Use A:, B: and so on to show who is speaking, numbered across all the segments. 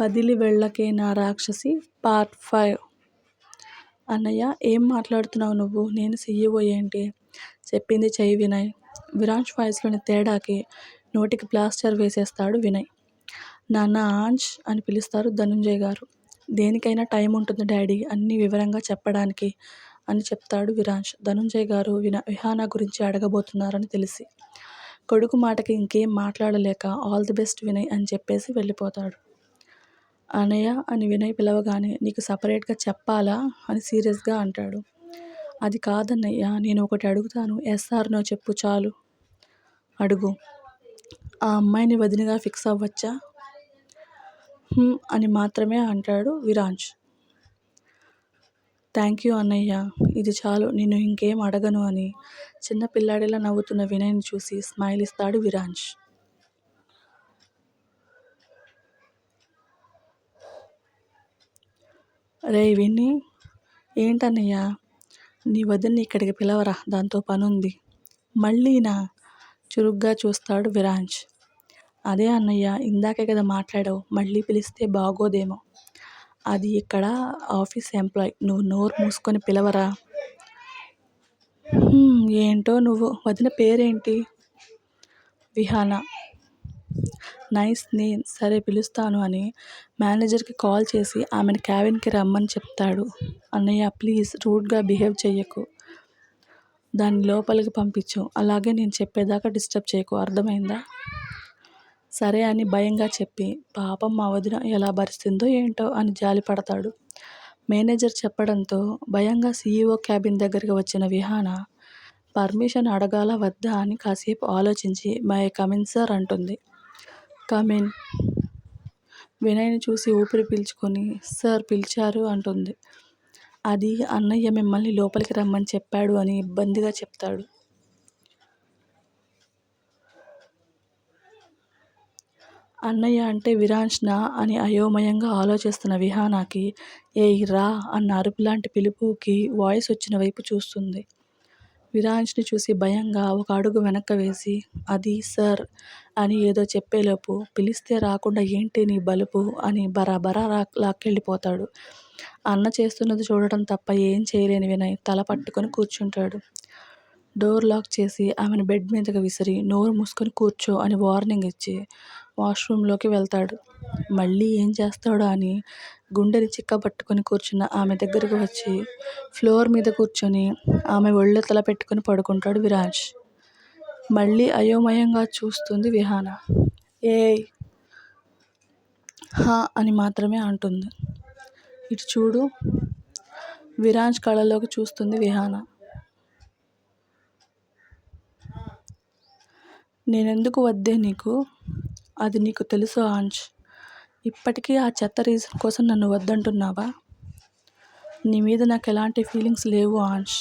A: వదిలి వెళ్ళకే నా రాక్షసి పార్ట్ ఫైవ్. అన్నయ్య ఏం మాట్లాడుతున్నావు నువ్వు? నేను సీఈఓ ఏంటి? చెప్పింది చెయ్యి వినయ్. విరాంష్ వాయిస్లోని తేడాకి నోటికి ప్లాస్టర్ వేసేస్తాడు వినయ్. నాన్న ఆంజ్ అని పిలుస్తారు ధనుంజయ్ గారు. దేనికైనా టైం ఉంటుంది డాడీ అన్ని వివరంగా చెప్పడానికి అని చెప్తాడు విరాంష్ ధనుంజయ్ గారు విన విహానా గురించి అడగబోతున్నారని తెలిసి. కొడుకు మాటకి ఇంకేం మాట్లాడలేక ఆల్ ది బెస్ట్ వినయ్ అని చెప్పేసి వెళ్ళిపోతాడు. అనయ్య అని వినయ్ పిలవగానే నీకు సపరేట్గా చెప్పాలా? అని సీరియస్గా అంటాడు. అది కాదన్నయ్య నేను ఒకటి అడుగుతాను. ఎస్ఆర్నో చెప్పు చాలు. అడుగు. ఆ అమ్మాయిని వదినగా ఫిక్స్ అవ్వచ్చా? అని మాత్రమే అంటాడు విరాంజ్ థ్యాంక్ యూ అన్నయ్య ఇది చాలు. నేను ఇంకేం అడగను అని చిన్న పిల్లాడిలా నవ్వుతున్న వినయ్ని చూసి స్మైల్ ఇస్తాడు విరాంజ్ రే విన్ని ఏంటన్నయ్య? నీ వదిన్ని ఇక్కడికి పిలవరా? దాంతో పనుంది. మళ్ళీనా చురుగ్గా చూస్తాడు విరాంజ్. అదే అన్నయ్య ఇందాకే కదా మాట్లాడావు. మళ్ళీ పిలిస్తే బాగోదేమో. అది ఇక్కడ ఆఫీస్ ఎంప్లాయ్. నువ్వు నోరు మూసుకొని పిలవరా? ఏంటో నువ్వు. వదిన పేరేంటి? విహానా. నైస్ నేమ్ సరే పిలుస్తాను అని మేనేజర్కి కాల్ చేసి ఆమెను క్యాబిన్కి రమ్మని చెప్తాడు. అన్నయ్య ప్లీజ్ రూడ్గా బిహేవ్ చెయ్యకు. దాన్ని లోపలికి పంపించు. అలాగే నేను చెప్పేదాకా డిస్టర్బ్ చేయకు. అర్థమైందా? సరే అని భయంగా చెప్పి పాపం మా వదిన ఎలా భరిస్తుందో ఏంటో అని జాలి పడతాడు. మేనేజర్ చెప్పడంతో భయంగా సీఈఓ క్యాబిన్ దగ్గరికి వచ్చిన విహాన పర్మిషన్ అడగాల వద్దా అని కాసేపు ఆలోచించి మై కమిన్ సార్ అంటుంది. Come in. వినయ్ని చూసి ఊపిరి పీల్చుకొని సార్ పిలిచారు అంటుంది. అది అన్నయ్య మిమ్మల్ని లోపలికి రమ్మని చెప్పాడు అని ఇబ్బందిగా చెప్తాడు. అన్నయ్య అంటే విరాంష్నా అని అయోమయంగా ఆలోచిస్తున్న విహానాకి ఏ రా అన్న అరుపులాంటి పిలుపుకి వాయిస్ వచ్చిన వైపు చూస్తుంది. విరాజ్ని చూసి భయంగా ఒక అడుగు వెనక్కి వేసి అది సార్ అని ఏదో చెప్పేలోపు పిలిస్తే రాకుండా ఏంటి నీ బలుపు అని బరాబరా రా లాక్కెళ్ళిపోతాడు. అన్న చేస్తున్నది చూడటం తప్ప ఏం చేయలేని వినయ్ తల పట్టుకొని కూర్చుంటాడు. డోర్ లాక్ చేసి ఆమెను బెడ్ మీదకి విసిరి నోరు మూసుకొని కూర్చో అని వార్నింగ్ ఇచ్చి వాష్రూమ్లోకి వెళ్తాడు. మళ్ళీ ఏం చేస్తాడో అని గుండెని చిక్కబట్టుకొని కూర్చున్న ఆమె దగ్గరకు వచ్చి ఫ్లోర్ మీద కూర్చొని ఆమె ఒళ్ళు తల పెట్టుకొని పడుకుంటాడు విరాజ్. మళ్ళీ అయోమయంగా చూస్తుంది విహాన. ఏయ్! హా! అని మాత్రమే అంటుంది. ఇటు చూడు. విరాజ్ కళ్ళలోకి చూస్తుంది విహాన. నేనెందుకు వద్దే నీకు? అది నీకు తెలుసు ఆంజ్ ఇప్పటికీ ఆ చెత్త రీజన్ కోసం నన్ను వద్దంటున్నావా? నీ మీద నాకు ఎలాంటి ఫీలింగ్స్ లేవు ఆంజ్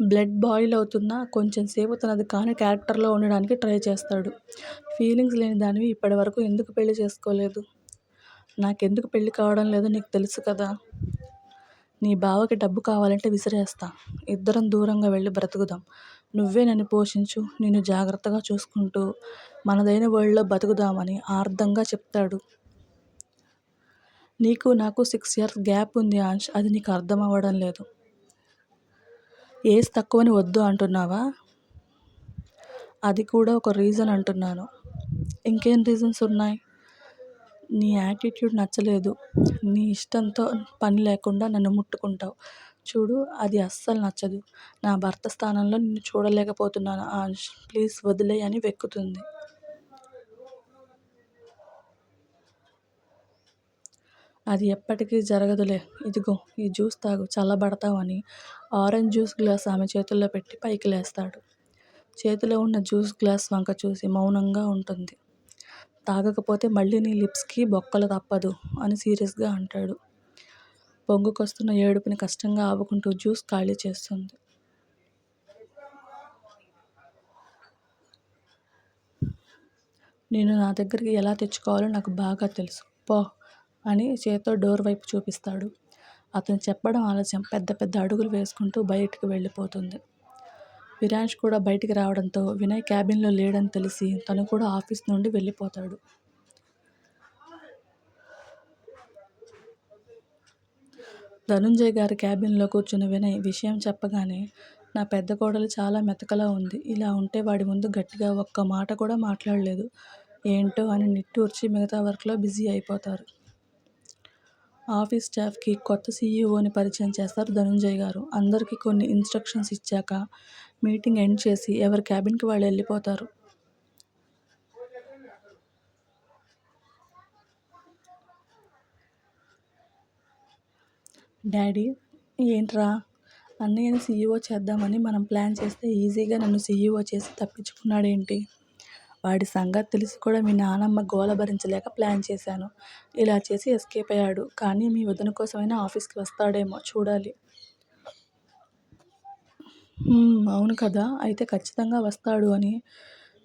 A: బ్లడ్ బాయిల్ అవుతున్నా కొంచెం సేపు తనది కాని క్యారెక్టర్లో ఉండడానికి ట్రై చేస్తాడు. ఫీలింగ్స్ లేని దానివి ఇప్పటి వరకు ఎందుకు పెళ్ళి చేసుకోలేదు? నాకెందుకు పెళ్ళి కావడం లేదో నీకు తెలుసు కదా. నీ బావకి డబ్బు కావాలంటే విసిరేస్తా. ఇద్దరం దూరంగా వెళ్ళి బ్రతుకుదాం. నువ్వే నన్ను పోషించు నిన్ను జాగ్రత్తగా చూసుకుంటూ మనదైన వరల్డ్లో బతుకుదామని ఆర్ధంగా చెప్తాడు. నీకు నాకు సిక్స్ ఇయర్స్ గ్యాప్ ఉంది ఆంష్ అది నీకు అర్థం అవ్వడం లేదు. ఏజ్ తక్కువని వద్దు అంటున్నావా? అది కూడా ఒక రీజన్ అంటున్నాను. ఇంకేం రీజన్స్ ఉన్నాయి? నీ యాటిట్యూడ్ నచ్చలేదు. నీ ఇష్టంతో పని లేకుండా నన్ను ముట్టుకుంటావు. చూడు అది అస్సలు నచ్చదు. నా భర్త స్థానంలో నిన్ను చూడలేకపోతున్నాను. ఆంష్ ప్లీజ్ వదిలే అని వెక్కుతుంది. అది ఎప్పటికీ జరగదులే. ఇదిగో ఈ జ్యూస్ తాగు చల్లబడతావని ఆరెంజ్ జ్యూస్ గ్లాస్ ఆమె చేతుల్లో పెట్టి పైకి లేస్తాడు. చేతిలో ఉన్న జ్యూస్ గ్లాస్ వంక చూసి మౌనంగా ఉంటుంది. తాగకపోతే మళ్ళీ నీ లిప్స్కి బొక్కలు తప్పదు అని సీరియస్గా అంటాడు. పొంగుకొస్తున్న ఏడుపుని కష్టంగా ఆపుకుంటూ జ్యూస్ ఖాళీ చేస్తుంది. నేను నా దగ్గరికి ఎలా తెచ్చుకోవాలో నాకు బాగా తెలుసు. పో అని చేతితో డోర్ వైపు చూపిస్తాడు. అతను చెప్పడం ఆలస్యం. పెద్ద పెద్ద అడుగులు వేసుకుంటూ బయటికి వెళ్ళిపోతుంది. విరాజ్ కూడా బయటికి రావడంతో వినయ్ క్యాబిన్లో లేడని తెలిసి తను కూడా ఆఫీస్ నుండి వెళ్ళిపోతాడు. ధనుంజయ్ గారి క్యాబిన్లో కూర్చున్న వినయ్ విషయం చెప్పగానే నా పెద్ద కోడలు చాలా మెతకలా ఉంది. ఇలా ఉంటే వాడి ముందు గట్టిగా ఒక్క మాట కూడా మాట్లాడలేదు. ఏంటో అని నిట్టూర్చి మిగతా వర్క్లో బిజీ అయిపోతారు. ఆఫీస్ స్టాఫ్కి కొత్త సీఈఓని పరిచయం చేస్తారు ధనుంజయ్ గారు. అందరికీ కొన్ని ఇన్స్ట్రక్షన్స్ ఇచ్చాక మీటింగ్ ఎండ్ చేసి ఎవరి క్యాబిన్కి వాళ్ళు వెళ్ళిపోతారు. డాడీ ఏంట్రా? అన్నయ్యని సీఈఓ చేద్దామని మనం ప్లాన్ చేస్తే ఈజీగా నన్ను సీఈఓ చేసి తప్పించుకున్నాడేంటి? వాడి సంగతి తెలిసి కూడా మీ నానమ్మ గోల భరించలేక ప్లాన్ చేశాను. ఇలా చేసి ఎస్కేప్ అయ్యాడు. కానీ మీ వదిన కోసమైనా ఆఫీస్కి వస్తాడేమో చూడాలి. అవును కదా. అయితే ఖచ్చితంగా వస్తాడు అని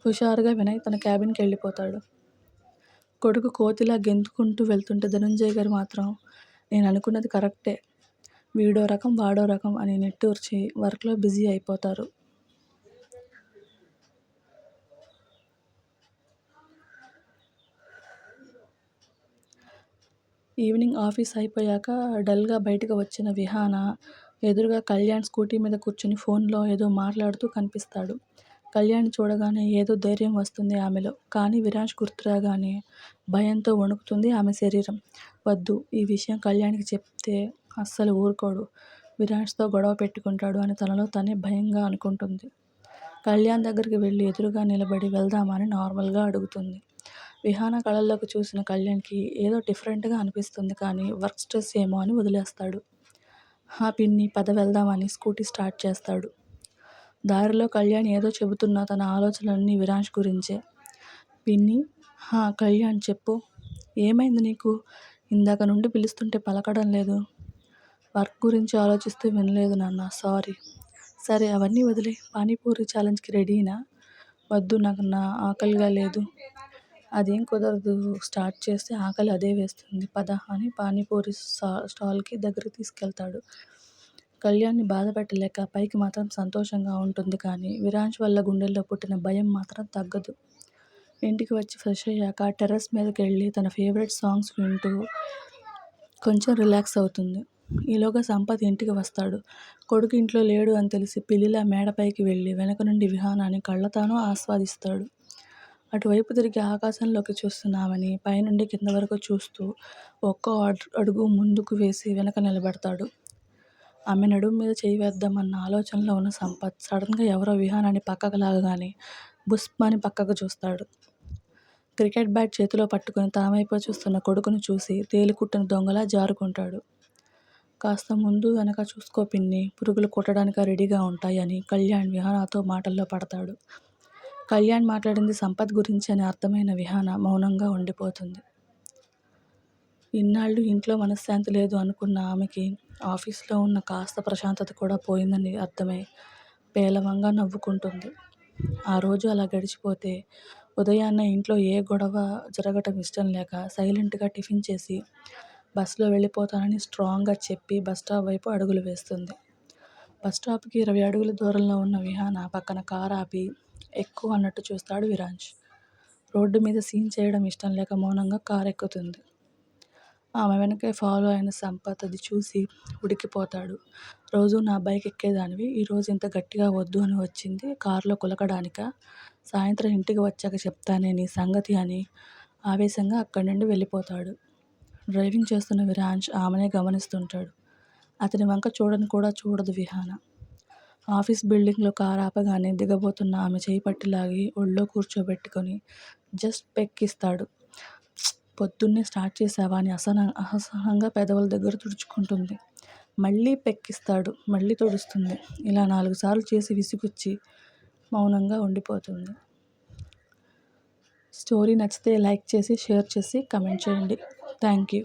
A: హుషారుగా వినయ్ తన క్యాబిన్కి వెళ్ళిపోతాడు. కొడుకు కోతిలా గెంతుకుంటూ వెళ్తుంటే ధనుంజయ్ గారు మాత్రం నేను అనుకున్నది కరెక్టే. వీడో రకం వాడో రకం అని నెట్టూర్చి వర్క్లో బిజీ అయిపోతారు. ఈవినింగ్ ఆఫీస్ అయిపోయాక డల్గా బయటకు వచ్చిన విహాన ఎదురుగా కళ్యాణ్ స్కూటీ మీద కూర్చుని ఫోన్లో ఏదో మాట్లాడుతూ కనిపిస్తాడు. కళ్యాణ్ చూడగానే ఏదో ధైర్యం వస్తుంది ఆమెలో. కానీ విరాజ్ గుర్తురాగానే భయంతో వణుకుతుంది ఆమె శరీరం. వద్దు ఈ విషయం కళ్యాణ్కి చెప్తే అస్సలు ఊరుకోడు. విరాజ్తో గొడవ పెట్టుకుంటాడు అని తనలో తనే భయంగా అనుకుంటుంది. కళ్యాణ్ దగ్గరికి వెళ్ళి ఎదురుగా నిలబడి వెళ్దామని నార్మల్గా అడుగుతుంది. విహాన కళల్లోకి చూసిన కళ్యాణ్కి ఏదో డిఫరెంట్గా అనిపిస్తుంది కానీ వర్క్ స్ట్రెస్ ఏమో అని వదిలేస్తాడు. హా పిన్ని పద వెళ్దామని స్కూటీ స్టార్ట్ చేస్తాడు. దారిలో కళ్యాణ్ ఏదో చెబుతున్న తన ఆలోచనలన్నీ విరాంష్ గురించే. పిన్ని హా కళ్యాణ్ చెప్పు. ఏమైంది నీకు? ఇందాక నుండి పిలుస్తుంటే పలకడం లేదు. వర్క్ గురించి ఆలోచిస్తే వినలేదు నాన్న సారీ. సరే అవన్నీ వదిలే. పానీపూరి ఛాలెంజ్కి రెడీనా? వద్దు నాకు నా ఆకలిగా లేదు. అదేం కుదరదు. స్టార్ట్ చేస్తే ఆకలి అదే వేస్తుంది. పద అని పానీపూరి స్టా స్టాల్కి దగ్గరికి తీసుకెళ్తాడు. కళ్యాణ్ని బాధ పెట్టలేక పైకి మాత్రం సంతోషంగా ఉంటుంది కానీ విరాంచ్ వల్ల గుండెల్లో పుట్టిన భయం మాత్రం తగ్గదు. ఇంటికి వచ్చి ఫ్రెష్ అయ్యాక టెర్రస్ మీదకి వెళ్ళి తన ఫేవరెట్ సాంగ్స్ వింటూ కొంచెం రిలాక్స్ అవుతుంది. ఈలోగా సంపత్ ఇంటికి వస్తాడు. కొడుకు ఇంట్లో లేడు అని తెలిసి పిల్లిలా మేడపైకి వెళ్ళి వెనక నుండి విహానాన్ని కళ్ళతోనూ ఆస్వాదిస్తాడు. అటువైపు తిరిగి ఆకాశంలోకి చూస్తున్నామని పైనుండి కింద వరకు చూస్తూ ఒక్కో అడు- అడుగు ముందుకు వేసి వెనక నిలబడతాడు. ఆమె నడుము మీద చేయి వేద్దామన్న ఆలోచనలో ఉన్న సంపత్ సడన్గా ఎవరో విహానాన్ని పక్కకు లాగగానే బుస్మాని పక్కకు చూస్తాడు. క్రికెట్ బ్యాట్ చేతిలో పట్టుకుని తామైపో వైపు చూస్తున్న కొడుకును చూసి తేలికుట్టిన దొంగలా జారుకుంటాడు. కాస్త ముందు వెనక చూసుకో పిన్ని పురుగులు కొట్టడానికి రెడీగా ఉంటాయని కళ్యాణ్ విహానాతో మాటల్లో పడతాడు. కళ్యాణ్ మాట్లాడింది సంపత్ గురించి అని అర్థమైన విహాన మౌనంగా ఉండిపోతుంది. ఇన్నాళ్ళు ఇంట్లో మనశ్శాంతి లేదు అనుకున్న ఆమెకి ఆఫీస్లో ఉన్న కాస్త ప్రశాంతత కూడా పోయిందని అర్థమై పేలవంగా నవ్వుకుంటుంది. ఆ రోజు అలా గడిచిపోతే ఉదయాన్నే ఇంట్లో ఏ గొడవ జరగటం ఇష్టం లేక సైలెంట్గా టిఫిన్ చేసి బస్సులో వెళ్ళిపోతానని స్ట్రాంగ్గా చెప్పి బస్ స్టాప్ వైపు అడుగులు వేస్తుంది. బస్ స్టాప్కి ఇరవై అడుగుల దూరంలో ఉన్న విహాన పక్కన కార్ ఆపి ఎక్కువ అన్నట్టు చూస్తాడు విరాంజ్ రోడ్డు మీద సీన్ చేయడం ఇష్టం లేక మౌనంగా కారు ఎక్కుతుంది ఆమె వెనకే ఫాలో అయిన సంపత్ అది చూసి ఉడికిపోతాడు. రోజు నా బైక్ ఎక్కేదానివి ఈరోజు ఇంత గట్టిగా వద్దు అని వచ్చింది కారులో కులకడానిక. సాయంత్రం ఇంటికి వచ్చాక చెప్తానే నీ సంగతి అని ఆవేశంగా అక్కడి నుండి వెళ్ళిపోతాడు. డ్రైవింగ్ చేస్తున్న విరాంజ్ ఆమెనే గమనిస్తుంటాడు. అతని వంక చూడని కూడా చూడదు విహాన. ఆఫీస్ బిల్డింగ్లో కారు ఆపగానే దిగబోతున్న ఆమె చేయి పట్టి లాగి ఒళ్ళో కూర్చోబెట్టుకొని జస్ట్ పెక్కిస్తాడు. పొద్దున్నే స్టార్ట్ చేసావా? అని అసహన అసహనంగా పెదవుల దగ్గర తుడుచుకుంటుంది. మళ్ళీ పెక్కిస్తాడు. మళ్ళీ తుడుస్తుంది. ఇలా నాలుగు సార్లు చేసి విసుగుచ్చి మౌనంగా ఉండిపోతుంది. స్టోరీ నచ్చితే లైక్ చేసి షేర్ చేసి కమెంట్ చేయండి. Thank you.